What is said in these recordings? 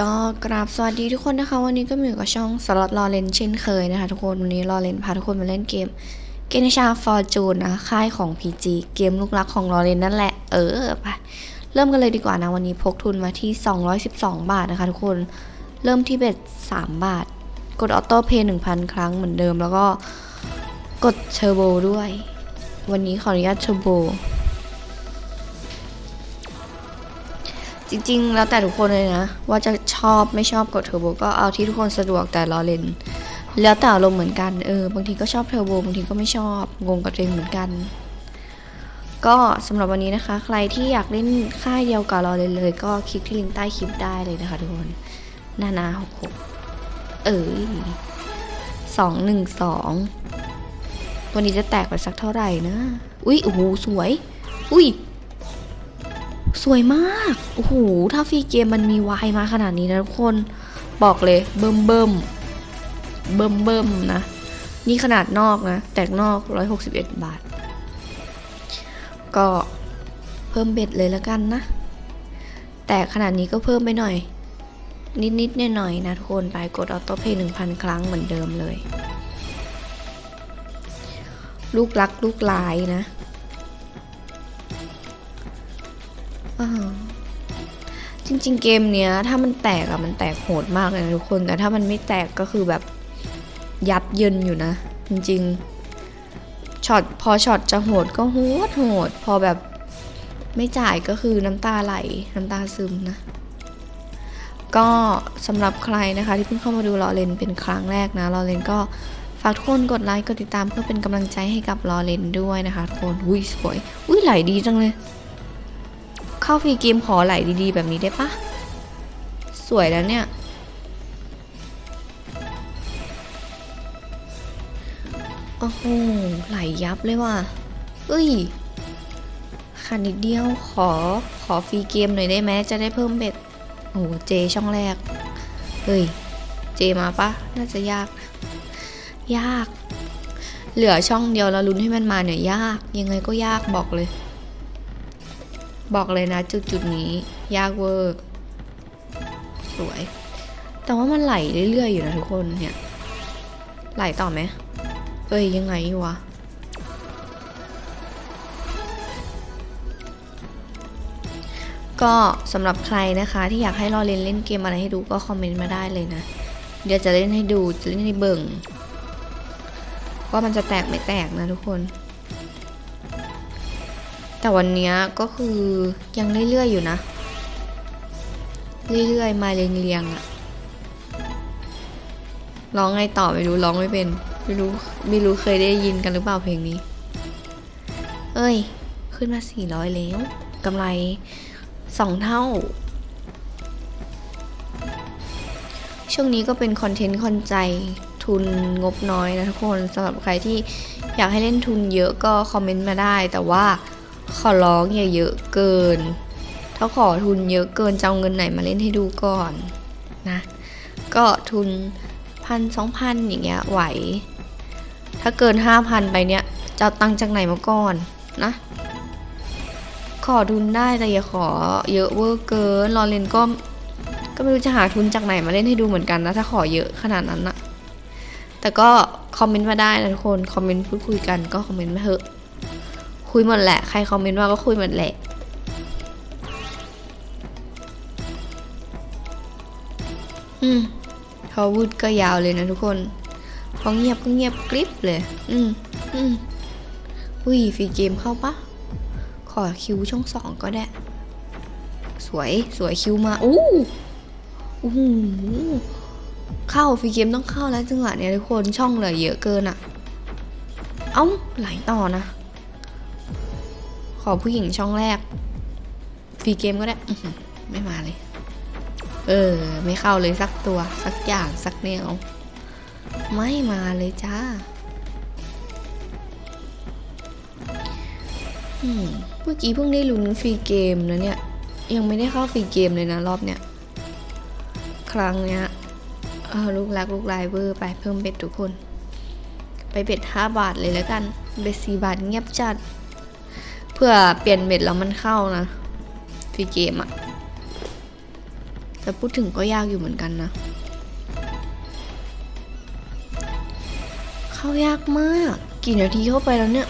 ก็กราบสวัสดีทุกคนนะคะ วันนี้ก็มาอยู่กับช่องสล็อตรอเลนเช่นเคยนะคะ ทุกคนวันนี้รอเลนพาทุกคนมาเล่นเกมเกนชาฟอร์จูนนะค่ายของ PG เกมลูกรักของรอเลนนั่นแหละ เออไปเริ่มกันเลยดีกว่านะ วันนี้พกทุนมาที่ 212 บาทนะคะ ทุกคนเริ่มที่เบ็ด3 บาท กดออโต้เพย์1,000 ครั้งเหมือนเดิม แล้วก็กดเทอร์โบด้วย วันนี้ขออนุญาตเทอร์โบ จริงๆ แล้วแต่ทุกคนเลยนะ ว่าจะชอบไม่ชอบกดเทอร์โบก็เอาที่ทุกคนสะดวกแต่รอเล่นแล้วแต่อารมณ์เหมือนกันเออบางทีก็ชอบเทอร์โบบางทีก็ไม่ชอบงงกับตัวเองเหมือนกัน ก็สำหรับวันนี้นะคะ ใครที่อยากเล่นค่ายเดียวกับรอเล่นเลย ก็คลิกที่ลิงก์ใต้คลิปได้เลยนะคะทุกคนนานาหกหกเออสองหนึ่งสองวันนี้จะแตกไปสักเท่าไหร่นะ อุ้ยโอ้โหสวย อุ้ย สวยมาก โอ้โห ถ้าฟรีเกมมันมีวายมาขนาดนี้นะทุกคน บอกเลย เบิ่มเบิ่มเบิ่มเบิ่มนะ นี่ขนาดนอกนะ แตกนอก 161 บาท ก็เพิ่มเบ็ดเลยแล้วกันนะ แต่ขนาดนี้ก็เพิ่มไปหน่อย นิดๆหน่อยๆนะทุกคน ไปกดออโต้เพย์1,000ครั้งเหมือนเดิมเลย ลูกรักลูกลายนะ จริง ๆ เกมเนี้ย ถ้ามันแตกอะมันแตกโหดมากเลยนะทุกคน แต่ถ้ามันไม่แตกก็คือแบบยับเยินอยู่นะ จริงๆช็อตพอช็อตจะโหดก็โหดโหด พอแบบไม่จ่ายก็คือน้ำตาไหล น้ำตาซึมนะ ก็สำหรับใครนะคะ ที่เพิ่งเข้ามาดูรอเลนเป็นครั้งแรกนะรอเลนก็ฝากทุกคนกดไลค์กดติดตามเพื่อเป็นกำลังใจให้กับรอเลนด้วยนะคะทุกคนอุ้ยสวยอุ้ยไหลดีจังเลย เข้าฟรีเกมขอไหลดีๆ แบบนี้ได้ปะสวยแล้วเนี่ยโอ้โหไหลยับเลยว่ะเอ้ยขาดนิดเดียวขอขอฟรีเกมหน่อยได้ไหมจะได้เพิ่มเบ็ดโอ้เจช่องแรก เฮ้ย เจมาปะน่าจะยาก ยาก เหลือช่องเดียวแล้วลุ้นให้มันมาเนี่ยยาก ยังไงก็ยากบอกเลย บอกเลยนะจุดจุดนี้ยากเวอร์ สวย แต่ว่ามันไหลเรื่อยๆอยู่นะทุกคนเนี่ย ไหลต่อไหมเอ้ยยังไงวะก็สำหรับใครนะคะที่อยากให้รอเล่นเล่นเกมอะไรให้ดูก็คอมเมนต์มาได้เลยนะ เดี๋ยวจะเล่นให้ดูจะเล่นให้เบิ่งว่ามันจะแตกไม่แตกนะทุกคน แต่วันนี้ก็คือยังเรื่อยๆอยู่นะ เรื่อยๆ มาเรียงๆอะร้องไงต่อไม่รู้ร้องไม่เป็น ไม่รู้ไม่รู้เคยได้ยินกันหรือเปล่าเพลงนี้ เอ้ย ขึ้นมา 400 แล้วกำไรสองเท่า ช่วงนี้ก็เป็นคอนเทนต์คอนใจทุนงบน้อยนะทุกคนสำหรับใครที่อยากให้เล่นทุนเยอะก็คอมเมนต์มาได้ แต่ว่า ขอร้องอย่าเยอะเกิน ถ้าขอทุนเยอะเกินจะเอาเงินไหนมาเล่นให้ดูก่อนนะ ก็ทุนพันสองพันอย่างเงี้ยไหว ถ้าเกินห้าพันไปเนี่ยจะตังจากไหนมาก่อนนะ ขอทุนได้แต่อย่าขอเยอะเวอร์เกินรอเล่นก็ก็ไม่รู้จะหาทุนจากไหนมาเล่นให้ดูเหมือนกันนะถ้าขอเยอะขนาดนั้นนะแต่ก็คอมเมนต์มาได้นะทุกคน คอมเมนต์พูดคุยกันก็คอมเมนต์มาเถอะ คุยหมดแหละ ใครคอมเมนต์มาก็คุยหมดแหละอืมพอพูดก็ยาวเลยนะทุกคนพอเงียบก็เงียบกริบเลย อืมอืมอุ้ยฟรีเกมเข้าปะขอคิวช่องสองก็ได้ สวยสวยคิวมาอู้โอ้โหเข้าฟรีเกมต้องเข้าแล้วจังหวะเนี้ยทุกคนช่องเหลือเยอะเกินอะเอ้าไหลต่อนะ ขอผู้หญิงช่องแรก ฟรีเกมก็ได้ ไม่มาเลย เออ ไม่เข้าเลยสักตัว สักอย่าง สักแนว ไม่มาเลยจ้าเมื่อกี้เพิ่งได้ลุ้นฟรีเกมนะเนี่ย ยังไม่ได้เข้าฟรีเกมเลยนะ รอบเนี้ย ครั้งเนี้ยเออลูกรักลูกลายเวอร์ไปเพิ่มเบ็ดทุกคน ไปเบ็ดห้าบาทเลยแล้วกัน เบ็ดสี่บาทเงียบจัด เพื่อเปลี่ยนเบ็ดแล้วมันเข้านะฟรีเกมอะแต่พูดถึงก็ยากอยู่เหมือนกันนะ เข้ายากมาก กี่นาทีเข้าไปแล้วเนี่ย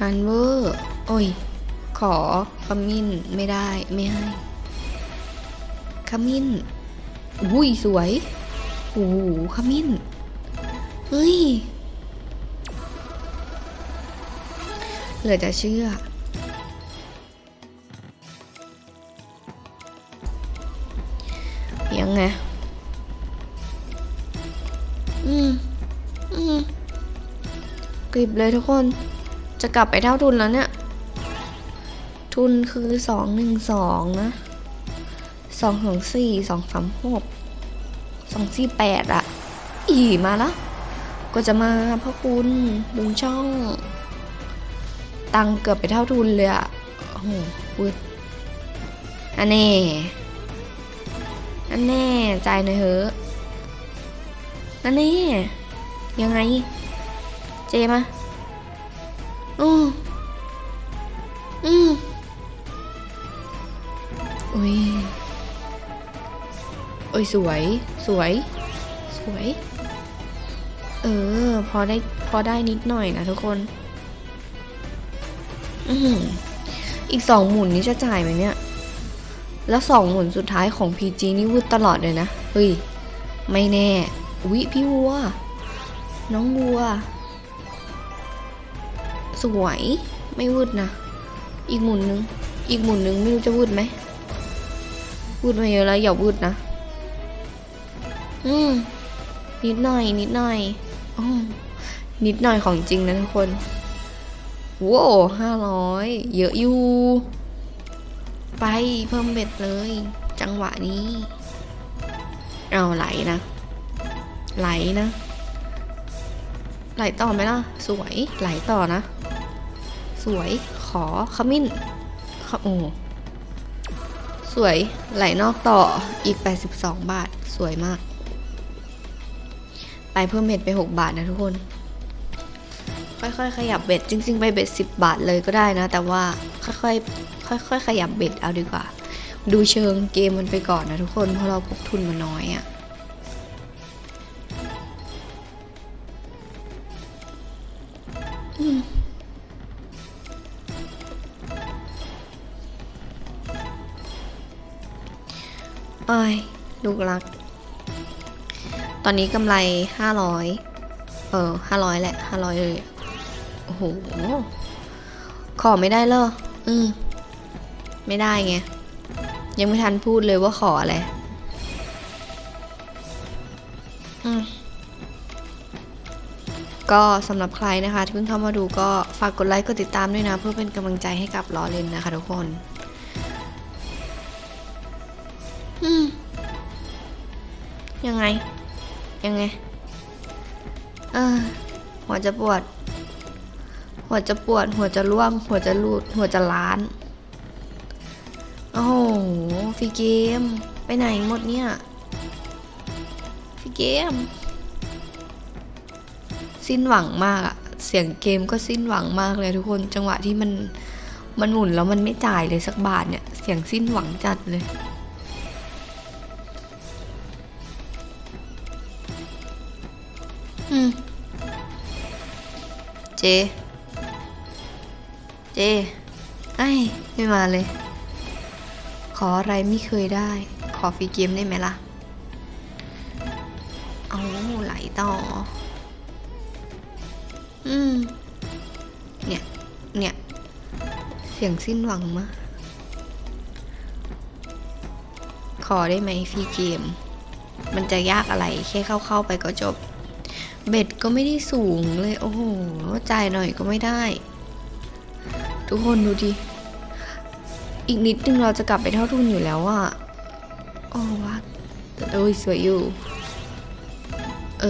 อันเวอร์โอ้ย ขอขมิ้นไม่ได้ไม่ให้ขมิ้นอุ้ยสวยโอ้โหขมิ้นเฮ้ย เหลือจะเชื่อ ยังไง อืม อืมกริบเลยทุกคน จะกลับไปเท่าทุนแล้วเนี่ย ทุนคือสองหนึ่งสองนะสองสองสี่สองสามหกสองสี่แปดอะอีมาแล้วก็จะมาพราะคุณลุงช่อง ตังเกือบไปเท่าทุนเลยอะโอ้โหวืดอันแน่อันแน่ใจายหน่อยเถอะอันแน่ยังไง เจมาอืมอืมอุ้ยโอ้ยสวย สวย สวย เออ พอได้ พอได้นิดหน่อยนะทุกคน อีกสองหมุนนี้จะจ่ายไหมเนี่ย แล้วสองหมุนสุดท้ายของ PG นี่วืดตลอดเลยนะ เฮ้ย ไม่แน่ อุ๊ย พี่วัว น้องวัว สวย ไม่วืดนะ อีกหมุนนึง อีกหมุนนึงไม่รู้จะวืดไหมวืดมาเยอะแล้วอย่าวืดนะ อืมนิดหน่อย นิดหน่อยออนิดหน่อยของจริงนะทุกคน ว้าวห้าร้อยเยอะอยู่ ไปเพิ่มเบ็ดเลย จังหวะนี้ เอาไหลนะ ไหลนะ ไหลต่อไหมล่ะ สวยไหลต่อนะ สวยขอขมิ้นขโอ้สวยไหลนอกต่ออีก 82 บาท สวยมาก ไปเพิ่มเบ็ดไป 6 บาทนะทุกคน ค่อยๆ ขยับเบ็ดจริง ๆ ไปเบ็ด10 บาทเลยก็ได้นะ แต่ว่าค่อยๆค่อยๆ ขยับเบ็ดเอาดีกว่า ดูเชิงเกมมันไปก่อนนะทุกคนเพราะเราพกทุนมาน้อยอะ่ะเอ้ยลูกรัก ตอนนี้กำไรห้าร้อยเออห้าร้อยแหละห้าร้อยเลย โอ้โห ขอไม่ได้เหรอ อืม ไม่ได้ไง ยังไม่ทันพูดเลยว่าขออะไร อืมก็สำหรับใครนะคะ ที่เพิ่งเข้ามาดูก็ฝากกดไลค์กดติดตามด้วยนะ เพื่อเป็นกำลังใจให้กับล้อเลนนะคะทุกคนยังไง ยังไง เออหัวจะปวด หัวจะปวด หัวจะร่วง หัวจะรูด หัวจะล้าน โอ้โหฟีเกม ไปไหนหมดเนี่ยฟีเกม สิ้นหวังมากอะเสียงเกมก็สิ้นหวังมากเลยทุกคนจังหวะที่มันมันหมุนแล้วมันไม่จ่ายเลยสักบาทเนี่ย เสียงสิ้นหวังจัดเลย อืม เจ เจไอ้ไม่มาเลย ขออะไรไม่เคยได้ ขอฟรีเกมได้ไหมล่ะ เอาไหลต่อ อืม เนี่ย เนี่ย เสียงสิ้นหวังมากขอได้ไหมฟรีเกม มันจะยากอะไร แค่เข้าๆไปก็จบ เบ็ดก็ไม่ได้สูงเลย โอ้โห จ่ายหน่อยก็ไม่ได้ ทุกคนดูดิ อีกนิดนึงเราจะกลับไปเท่าทุนอยู่แล้วอะโอ้วัดโอ้ยสวยอยู่ เอ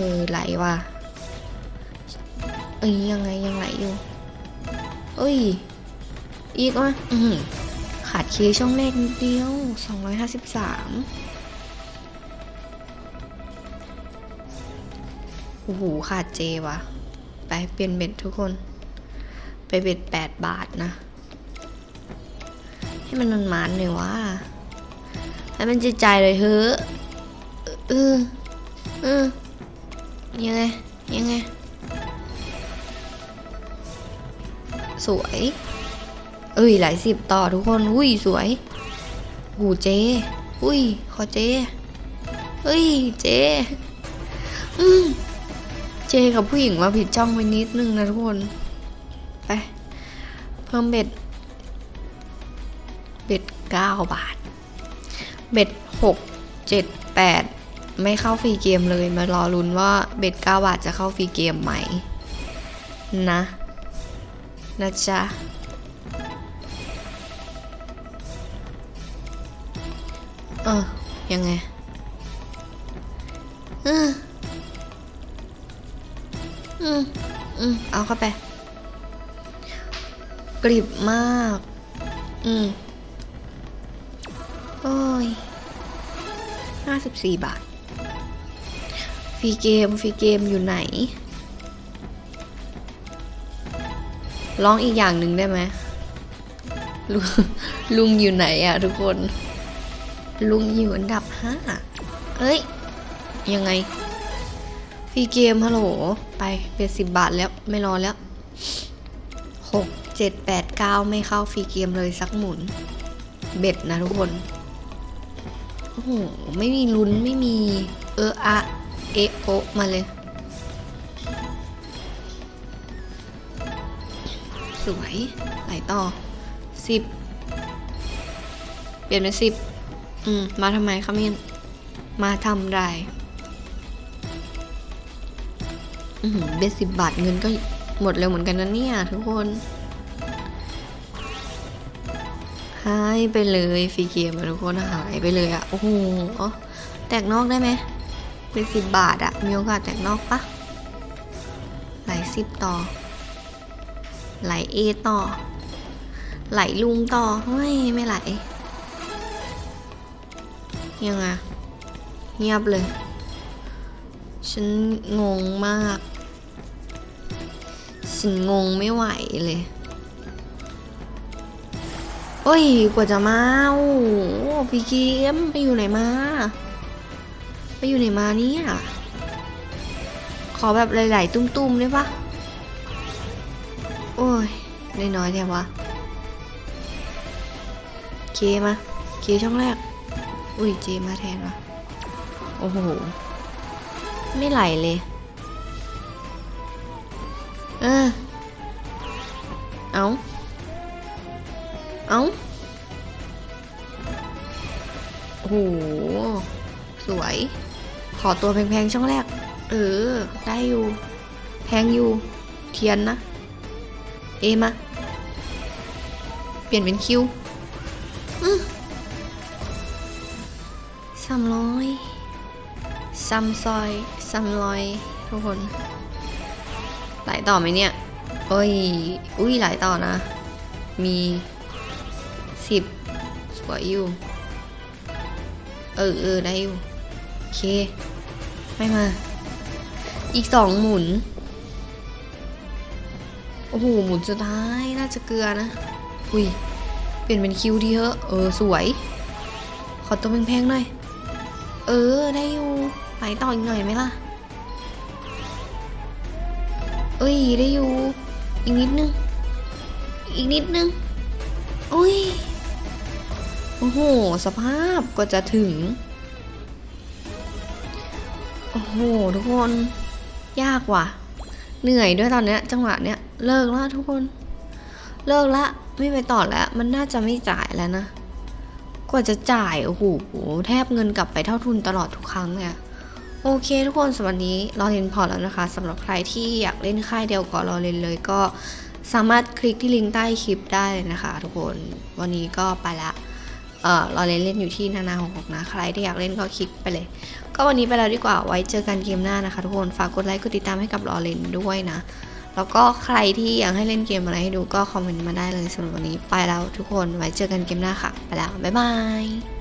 อ ไหลว่ะ เอ้ยยังไงยังไหลอยู่ เอ้ย อีกวะอือหือขาดเคช่องแรกนิดเดียว 253โอ้โหขาดเจว่ะไปเปลี่ยนเบ็ดทุกคน ไปเบ็ด8บาทนะ ให้มันมันมันหน่อยวะให้มันใจใจเลยเฮ้อเออเออยังไง ยังไง สวย เอ้ย หลายสิบต่อทุกคน อุ้ย สวย หูเจ อุ้ย ขอเจเฮ้ย เจ อืมเจกับผู้หญิงมาผิดจ้องไปนิดนึงนะทุกคน ไป เพิ่มเบ็ด เบ็ดเก้าบาท เบ็ดหกเจ็ดแปดไม่เข้าฟรีเกมเลยมารอลุ้นว่าเบ็ดเก้าบาทจะเข้าฟรีเกมไหม นะนะจ๊ะเออยังไงอืมอืมอืมเอาเข้าไป กริบมาก อืม โอ้ยห้าสิบสี่บาท ฟรีเกม ฟรีเกมอยู่ไหน ร้องอีกอย่างหนึ่งได้ไหมลุงลุงอยู่ไหนอะทุกคน ลุงอยู่อันดับห้าเอ้ย ยังไง ฟรีเกมฮัลโหล ไปเป็นสิบบาทแล้วไม่รอแล้วหก เจ็ดแปดเก้าไม่เข้าฟรีเกมเลยสักหมุน เบ็ดนะทุกคน โอ้โห ไม่มีลุ้นไม่มี เอออะเอโอมาเลย สวยไหลต่อสิบเปลี่ยนเป็นสิบอืม มาทำไมคะเมียนมาทำไรอือเบสสิบบาทเงินก็หมดเร็วเหมือนกันนะเนี่ยทุกคนายไปเลยฟรีเกมอะทุกคนหายไปเลยอะโอ้โหแตกนอกได้ไหมเป็นสิบบาทอะมีโอกาสแตกนอกปะไหลสิบต่อ ไหลเอต่อ ไหลลุงต่อไม่ไม่ไหลยังไงเงียบเลย ฉันงงมาก ฉันงงไม่ไหวเลย โอ้ย กว่าจะมาโอ้พี่เกมไปอยู่ไหนมา ไปอยู่ไหนมาเนี่ย ขอแบบหลายๆ ตุ้มๆได้ปะโอ้ยน้อยๆแท้วะเคมาเคช่องแรก อุ้ยเจมาแทนวะโอ้โห ไม่ไหลเลย เออ เอา เอาโอ้โห สวย ขอตัวแพงๆช่องแรก เออ ได้อยู่ แพงอยู่ เทียนนะ เอมา เปลี่ยนเป็นคิวสามร้อยซัมซอยซัมลอย ทุกคน หลายต่อไหมเนี่ยเอ้ย อุ้ยหลายต่อนะ มี สิบสวยอยู่ เออเออได้อยู่ โอเค ไม่มา อีกสองหมุน โอ้โห หมุนสุดท้าย น่าจะเกลือนะ อุ้ย เปลี่ยนเป็นคิวดีเถอะ เออ สวย ขอตัวแพงๆหน่อย เออ ได้อยู่ ไปต่ออีกหน่อยไหมล่ะ เอ้ย ได้อยู่ อีกนิดนึง อีกนิดนึง อุ้ย โอ้โห สภาพก็จะถึง โอ้โห ทุกคน ยากว่ะ เหนื่อยด้วยตอนเนี้ย จังหวะเนี้ย เลิกล้วทุกคน เลิกละ ไม่ไปต่อแล้ว มันน่าจะไม่จ่ายแล้วนะ กว่าจะจ่าย โอ้โห แทบเงินกลับไปเท่าทุนตลอดทุกครั้งเลยอะโอเคทุกคนสำหรับนี้รอเล่นพอแล้วนะคะสำหรับใครที่อยากเล่นค่ายเดียวกับรอเล่นเลยก็สามารถคลิกที่ลิงก์ใต้คลิปได้เลยนะคะ ทุกคนวันนี้ก็ไปละ เออเราเล่นเล่นอยู่ที่นานาหกหกนะ ใครที่อยากเล่นก็คลิกไปเลย ก็วันนี้ไปแล้วดีกว่าไว้เจอกันเกมหน้านะคะทุกคนฝากกดไลค์กดติดตามให้กับรอเล่นด้วยนะ แล้วก็ใครที่อยากให้เล่นเกมอะไรให้ดูก็คอมเมนต์มาได้เลยสำหรับวันนี้ไปแล้วทุกคนไว้เจอกันเกมหน้าค่ะ ไปแล้วบ๊ายบาย